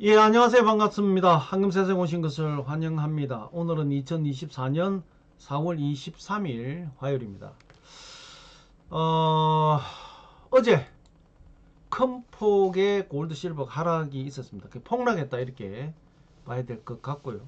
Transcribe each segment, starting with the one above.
예, 안녕하세요. 반갑습니다. 황금세상 오신 것을 환영합니다. 오늘은 2024년 4월 23일 화요일입니다. 어, 어제 큰 폭의 골드 실버 하락이 있었습니다. 그 폭락했다 이렇게 봐야 될 것 같고요.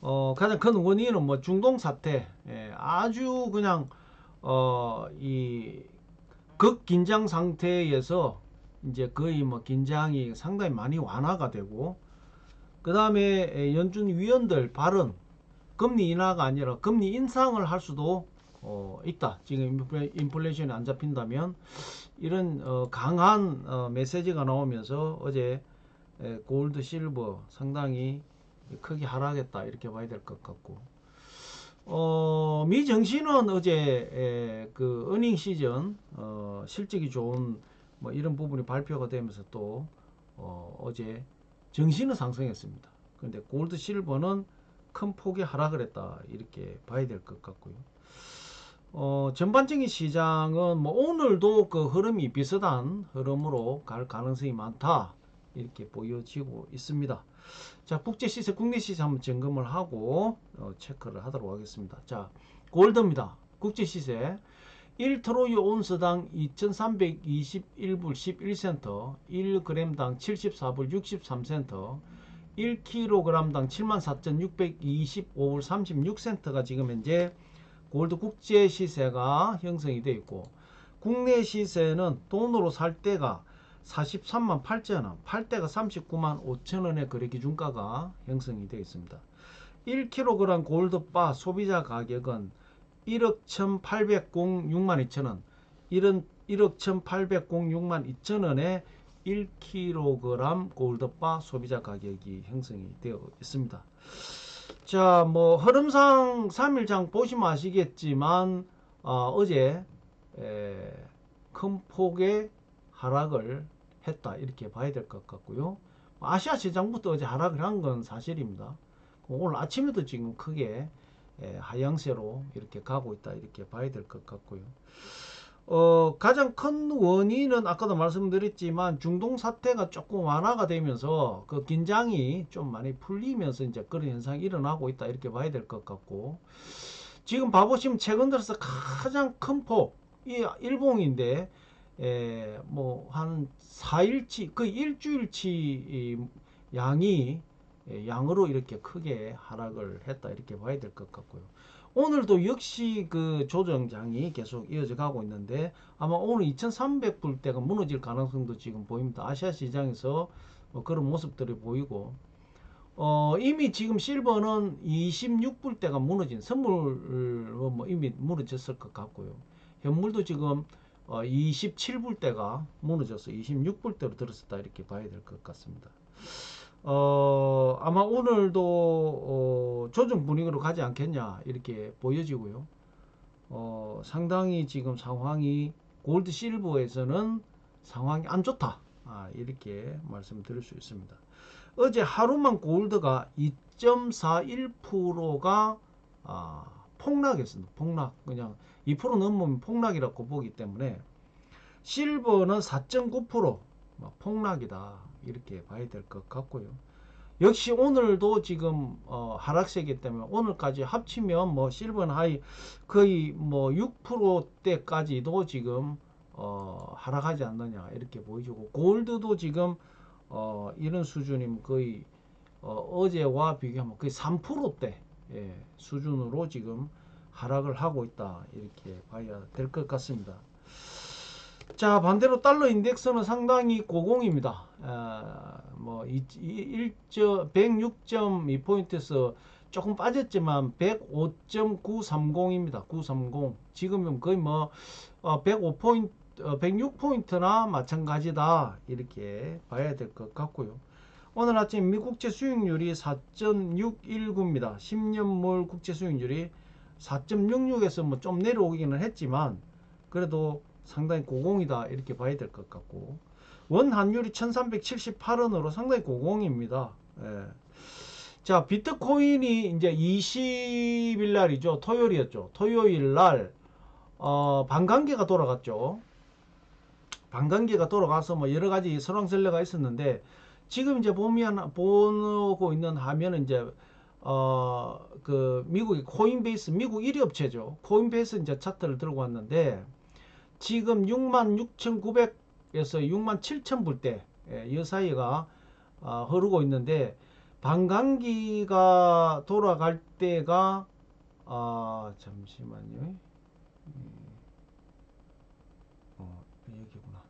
어, 가장 큰 원인은 뭐 중동 사태, 예, 아주 그냥 어, 이 극긴장 상태에서 이제 거의 뭐 긴장이 상당히 많이 완화가 되고 그 다음에 연준 위원들 발언 금리 인하가 아니라 금리 인상을 할 수도 어, 있다. 지금 인플레이션이 안 잡힌다면 이런 어, 강한 어, 메시지가 나오면서 어제 에, 골드 실버 상당히 크게 하락했다 이렇게 봐야 될 것 같고 어, 미 정시는 어제 에, 그 어닝 시즌 어, 실적이 좋은 뭐 이런 부분이 발표가 되면서 또 어, 제 정신은 상승했습니다. 그런데 골드 실버는 큰 폭의 하락을 했다 이렇게 봐야 될 것 같고요. 어, 전반적인 시장은 뭐 오늘도 그 흐름이 비슷한 흐름으로 갈 가능성이 많다 이렇게 보여지고 있습니다. 자 국제 시세, 국내 시세 한번 점검을 하고 어, 체크를 하도록 하겠습니다. 자 골드입니다. 국제 시세 1트로이 온스당 2321불 11센터, 1g당 74불 63센터, 1kg당 74,625불 36센터가 지금 현재 골드 국제 시세가 형성이 되어 있고 국내 시세는 돈으로 살 때가 43만 8천원, 팔 때가 39만 5천원의 거래 기준가가 형성이 되어 있습니다. 1kg 골드바 소비자 가격은 1억 1,806만 2천원 이런 1억 1,806만 2천원에 1kg 골드바 소비자 가격이 형성이 되어 있습니다. 자, 뭐 흐름상 3일장 보시면 아시겠지만 어, 제 큰 폭의 하락을 했다 이렇게 봐야 될 것 같고요. 아시아 시장부터 어제 하락을 한 건 사실입니다. 오늘 아침에도 지금 크게 예, 하향세로 이렇게 가고 있다 이렇게 봐야 될 것 같고요. 어, 가장 큰 원인은 아까도 말씀드렸지만 중동 사태가 조금 완화가 되면서 그 긴장이 좀 많이 풀리면서 이제 그런 현상이 일어나고 있다 이렇게 봐야 될 것 같고 지금 봐보시면 최근 들어서 가장 큰 폭 이 일봉인데 예, 뭐한 4일치 그 일주일치 양이 예, 양으로 이렇게 크게 하락을 했다 이렇게 봐야 될 것 같고요. 오늘도 역시 그 조정장이 계속 이어져 가고 있는데 아마 오늘 2300불대가 무너질 가능성도 지금 보입니다. 아시아 시장에서 뭐 그런 모습들이 보이고 어, 이미 지금 실버는 26불대가 무너진 선물 뭐 이미 무너졌을 것 같고요. 현물도 지금 어, 27불대가 무너져서 26불대로 들었었다 이렇게 봐야 될 것 같습니다. 어, 아마 오늘도 어, 조정 분위기로 가지 않겠냐 이렇게 보여지고요. 어, 상당히 지금 상황이 골드 실버에서는 상황이 안 좋다. 아, 이렇게 말씀드릴 수 있습니다. 어제 하루만 골드가 2.41%가 아, 폭락했습니다. 폭락. 그냥 2% 넘으면 폭락이라고 보기 때문에 실버는 4.9% 폭락이다. 이렇게 봐야 될 것 같고요. 역시 오늘도 지금 어, 하락세이기 때문에 오늘까지 합치면 뭐 실버는 하이 거의 뭐 6%대까지도 지금 어, 하락하지 않느냐 이렇게 보여주고 골드도 지금 어, 이런 수준이면 거의 어, 제와 비교하면 거의 3%대 예, 수준으로 지금 하락을 하고 있다 이렇게 봐야 될 것 같습니다. 자 반대로 달러 인덱스는 상당히 고공입니다. 아, 뭐 106.2포인트에서 조금 빠졌지만 105.930입니다. 930 지금은 거의 뭐 105포인트 어, 106포인트나 어, 마찬가지다 이렇게 봐야 될 것 같고요. 오늘 아침 미국제 수익률이 4.619입니다. 10년물 국제 수익률이 4.66에서 뭐 좀 내려오기는 했지만 그래도 상당히 고공이다 이렇게 봐야 될 것 같고 원 환율이 1378원으로 상당히 고공입니다. 예. 자 비트코인이 이제 20일 날이죠. 토요일이었죠. 토요일 날 어, 반감기가 돌아갔죠. 반감기가 돌아가서 뭐 여러 가지 설왕설래가 있었는데 지금 이제 보면 보고 있는 화면은 이제 어 그 미국의 코인베이스 미국 1위 업체죠. 코인베이스 이제 차트를 들고 왔는데 지금 66,900에서 67,000불대 예, 이 사이가 어, 흐르고 있는데 반감기가 돌아갈 때가 아 잠시만요. 음. 어 여기구나.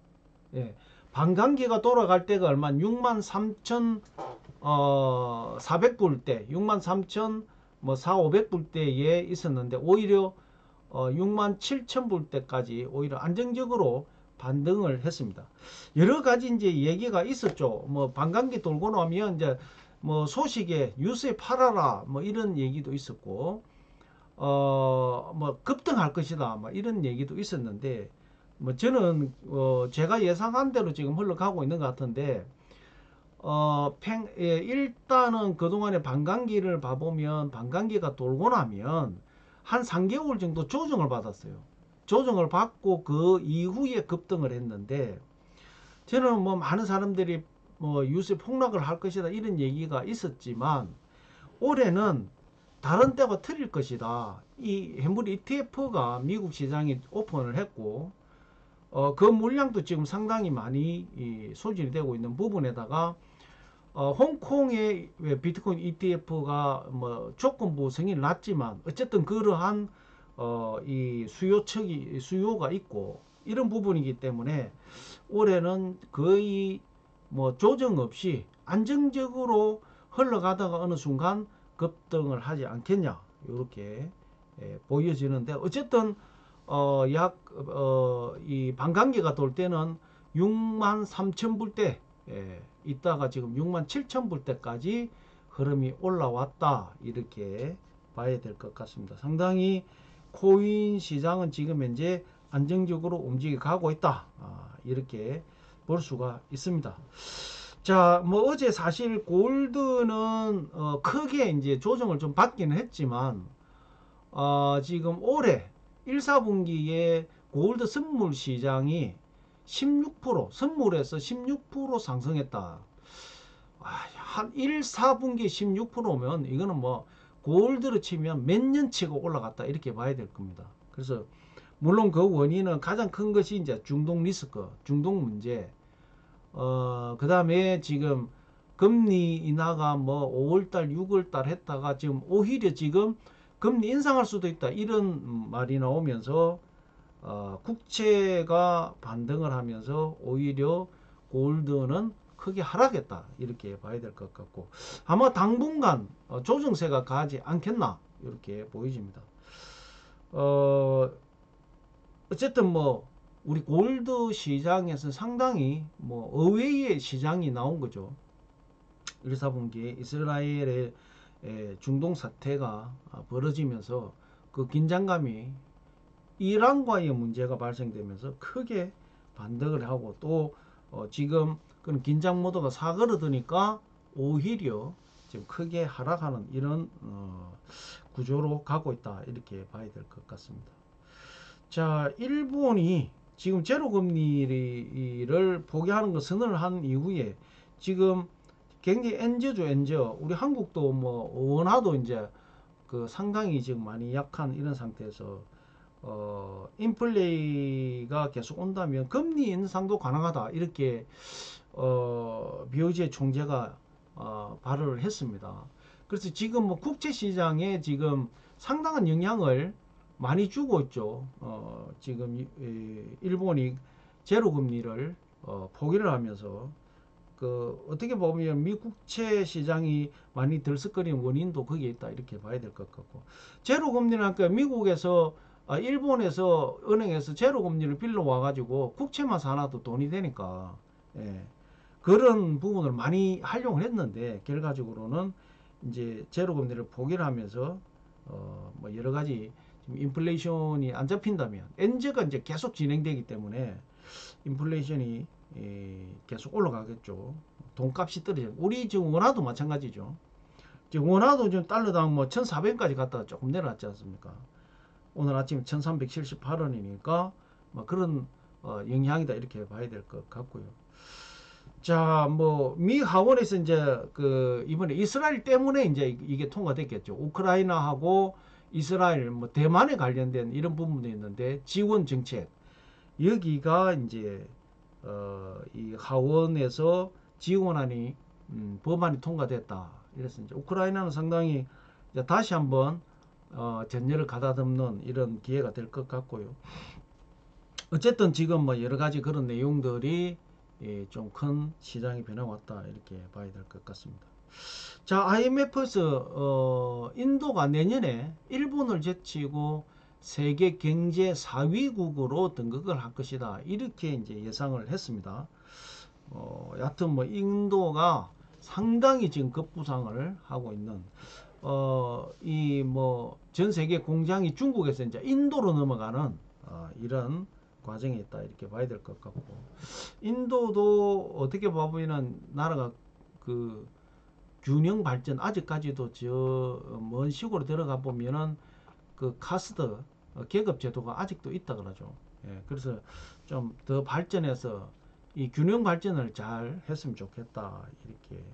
예, 반감기가 돌아갈 때가 얼마? 6만 3천 어 400불대, 6만 3천 뭐 4, 500불대에 있었는데 오히려 어 6만 7천 불대까지 오히려 안정적으로 반등을 했습니다. 여러 가지 이제 얘기가 있었죠. 뭐 반감기 돌고 나면 이제 뭐 소식에 뉴스에 팔아라 뭐 이런 얘기도 있었고 어 뭐 급등할 것이다 뭐 이런 얘기도 있었는데 뭐 저는 어 제가 예상한 대로 지금 흘러가고 있는 것 같은데 어, 팽, 예, 일단은 그동안의 반감기를 봐보면 반감기가 돌고 나면 한 3개월 정도 조정을 받았어요. 조정을 받고 그 이후에 급등을 했는데 저는 뭐 많은 사람들이 뭐 유세 폭락을 할 것이다 이런 얘기가 있었지만 올해는 다른 때와 틀릴 것이다. 이 해물 ETF가 미국 시장에 오픈을 했고 어, 그 물량도 지금 상당히 많이 이, 소진이 되고 있는 부분에다가 어, 홍콩의 비트코인 ETF가 뭐 조건부 승인을 났지만 어쨌든 그러한 어, 이 수요 측이 수요가 있고 이런 부분이기 때문에 올해는 거의 뭐 조정 없이 안정적으로 흘러가다가 어느 순간 급등을 하지 않겠냐 이렇게 예, 보여지는데 어쨌든 어, 약, 어, 이 반감기가 돌 때는 6만 3천 불대, 예, 있다가 지금 6만 7천 불대까지 흐름이 올라왔다. 이렇게 봐야 될 것 같습니다. 상당히 코인 시장은 지금 현재 안정적으로 움직여 가고 있다. 아, 이렇게 볼 수가 있습니다. 자, 뭐 어제 사실 골드는 어, 크게 이제 조정을 좀 받기는 했지만 어, 지금 올해 1, 4분기에 골드 선물 시장이 16% 선물에서 16% 상승했다. 아, 한 1, 4분기 16%면 이거는 뭐 골드로 치면 몇 년치가 올라갔다 이렇게 봐야 될 겁니다. 그래서 물론 그 원인은 가장 큰 것이 이제 중동 리스크, 중동 문제. 어, 그 다음에 지금 금리 인하가 뭐 5월달, 6월달 했다가 지금 오히려 지금 금리 인상할 수도 있다 이런 말이 나오면서 어, 국채가 반등을 하면서 오히려 골드는 크게 하락했다 이렇게 봐야 될 것 같고 아마 당분간 어, 조정세가 가지 않겠나 이렇게 보여집니다. 어, 어쨌든 뭐 우리 골드 시장에서 상당히 뭐 의외의 시장이 나온 거죠. 1, 4분기에 이스라엘의 예, 중동 사태가 벌어지면서 그 긴장감이 이란과의 문제가 발생되면서 크게 반등을 하고 또 어 지금 그런 긴장 모드가 사그러드니까 오히려 지금 크게 하락하는 이런 어 구조로 가고 있다 이렇게 봐야 될 것 같습니다. 자 일본이 지금 제로 금리를 포기하는 거 선언을 한 이후에 지금 굉장히 엔저죠 엔저 우리 한국도 뭐 원화도 이제 그 상당히 지금 많이 약한 이런 상태에서 어 인플레이가 계속 온다면 금리 인상도 가능하다 이렇게 어 비오지의 총재가 어 발언을 했습니다. 그래서 지금 뭐 국제 시장에 지금 상당한 영향을 많이 주고 있죠. 어 지금 일본이 제로 금리를 어 포기를 하면서 그 어떻게 보면 미국채 시장이 많이 들썩거리는 원인도 거기에 있다 이렇게 봐야 될 것 같고 제로 금리는 아까 미국에서 아, 일본에서 은행에서 제로 금리를 빌려 와가지고 국채만 사놔도 돈이 되니까 예, 그런 부분을 많이 활용을 했는데 결과적으로는 이제 제로 금리를 포기를 하면서 어, 뭐 여러 가지 인플레이션이 안 잡힌다면 엔저가 이제 계속 진행되기 때문에 인플레이션이 예, 계속 올라가겠죠. 돈값이 떨어져. 우리 지금 원화도 마찬가지죠. 지금 원화도 지금 달러당 뭐 1,400까지 갔다가 조금 내려왔지 않습니까? 오늘 아침 1,378원이니까 뭐 그런 어, 영향이다 이렇게 봐야 될 것 같고요. 자, 뭐, 미 하원에서 이제 그 이번에 이스라엘 때문에 이제 이- 이게 통과됐겠죠. 우크라이나하고 이스라엘, 뭐 대만에 관련된 이런 부분도 있는데 지원 정책 여기가 이제 어, 이 하원에서 지원안이 음, 법안이 통과됐다. 이래서 이제 우크라이나는 상당히 이제 다시 한번 어, 전열을 가다듬는 이런 기회가 될 것 같고요. 어쨌든 지금 뭐 여러 가지 그런 내용들이 예, 좀큰 시장의 변화 왔다 이렇게 봐야 될 것 같습니다. 자, IMF에서 어, 인도가 내년에 일본을 제치고 세계 경제 4위국으로 등극을 할 것이다 이렇게 이제 예상을 했습니다. 어, 여하튼 뭐 인도가 상당히 지금 급부상을 하고 있는 어, 이 뭐 전 세계 공장이 중국에서 이제 인도로 넘어가는 어, 이런 과정에 있다 이렇게 봐야 될 것 같고 인도도 어떻게 보면은 나라가 그 균형 발전 아직까지도 저 먼 시골에 들어가 보면은 그 카스트 어, 계급 제도가 아직도 있다 그러죠. 예, 그래서 좀 더 발전해서 이 균형 발전을 잘 했으면 좋겠다 이렇게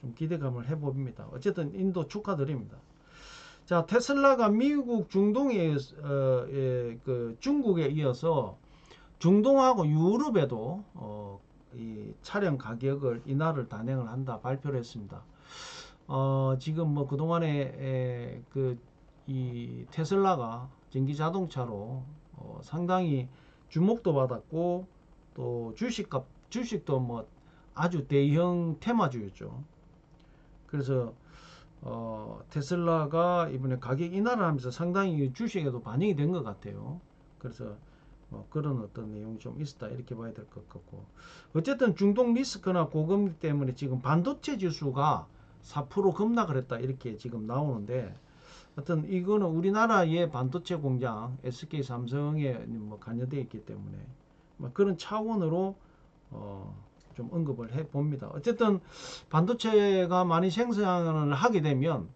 좀 기대감을 해봅니다. 어쨌든 인도 축하드립니다. 자 테슬라가 미국 중동에 어, 예, 그 중국에 이어서 중동하고 유럽에도 어, 이 차량 가격을 인하를 단행을 한다 발표를 했습니다. 어, 지금 뭐 그동안에 그 이 테슬라가 전기 자동차로 어, 상당히 주목도 받았고 또 주식값 주식도 뭐 아주 대형 테마주였죠. 그래서 어, 테슬라가 이번에 가격 인하를 하면서 상당히 주식에도 반영이 된 것 같아요. 그래서 뭐 그런 어떤 내용이 좀 있었다 이렇게 봐야 될 것 같고 어쨌든 중동 리스크나 고금리 때문에 지금 반도체 지수가 4% 급락을 했다 이렇게 지금 나오는데 하여튼 이거는 우리나라의 반도체 공장 SK 삼성에 뭐 관여되어 있기 때문에 뭐 그런 차원으로 어, 좀 언급을 해 봅니다. 어쨌든 반도체가 많이 생산을 하게 되면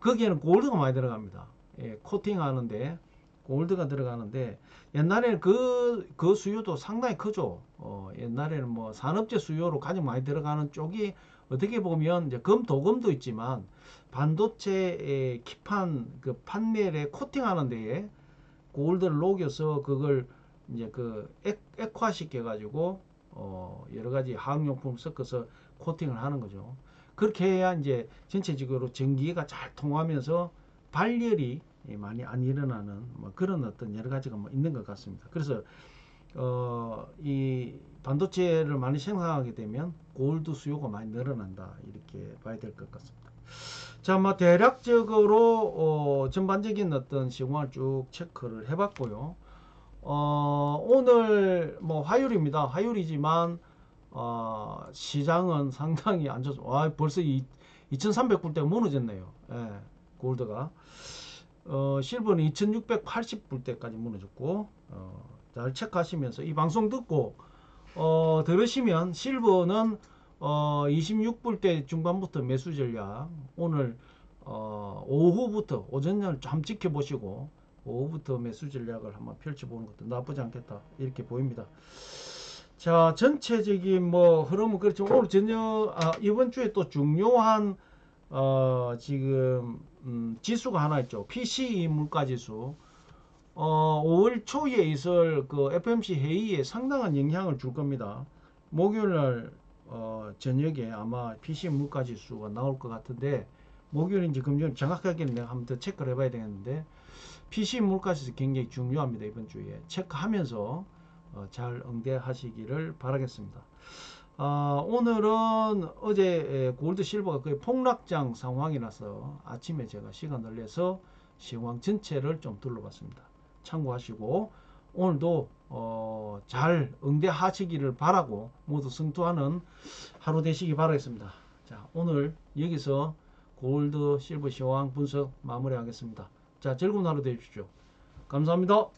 거기에는 골드가 많이 들어갑니다. 예, 코팅하는데 골드가 들어가는데 옛날에는 그, 그 수요도 상당히 크죠. 어, 옛날에는 뭐 산업재 수요로 가장 많이 들어가는 쪽이 어떻게 보면 이제 금 도금도 있지만 반도체의 기판 그 판넬에 코팅하는 데에 골드를 녹여서 그걸 이제 그 액, 액화시켜 가지고 어 여러 가지 화학용품 섞어서 코팅을 하는 거죠. 그렇게 해야 이제 전체적으로 전기가 잘 통하면서 발열이 많이 안 일어나는 뭐 그런 어떤 여러 가지가 뭐 있는 것 같습니다. 그래서 어, 이 반도체를 많이 생산하게 되면 골드 수요가 많이 늘어난다 이렇게 봐야 될 것 같습니다. 자, 뭐 대략적으로 어, 전반적인 어떤 시황을 쭉 체크를 해봤고요. 어, 오늘 뭐 화요일입니다. 화요일이지만 어, 시장은 상당히 안 좋습니다. 와, 벌써 이, 2,300불대 무너졌네요. 예, 골드가. 어, 실버는 2,680불대까지 무너졌고 어, 잘 체크하시면서 이 방송 듣고 어, 들으시면 실버는 어, 26불대 중반부터 매수 전략 오늘 어, 오후부터 오전을 좀 지켜보시고 오후부터 매수 전략을 한번 펼쳐보는 것도 나쁘지 않겠다 이렇게 보입니다. 자 전체적인 뭐 흐름은 그렇지만 오늘 저녁 아, 이번 주에 또 중요한 어, 지금 음, 지수가 하나 있죠. PCE 물가지수. 어, 5월 초에 있을 그 FMC 회의에 상당한 영향을 줄 겁니다. 목요일 날 어, 저녁에 아마 PC 물가지수가 나올 것 같은데 목요일인지 금요일 정확하게는 내가 한번 더 체크를 해봐야 되겠는데 PC 물가지수 굉장히 중요합니다 이번 주에 체크하면서 어, 잘 응대하시기를 바라겠습니다. 아, 오늘은 어제 골드 실버가 거의 폭락장 상황이라서 아침에 제가 시간을 내서 시황 전체를 좀 둘러봤습니다. 참고하시고 오늘도 어, 잘 응대하시기를 바라고 모두 승투하는 하루 되시기 바라겠습니다. 자, 오늘 여기서 골드 실버 시황 분석 마무리하겠습니다. 자, 즐거운 하루 되십시오. 감사합니다.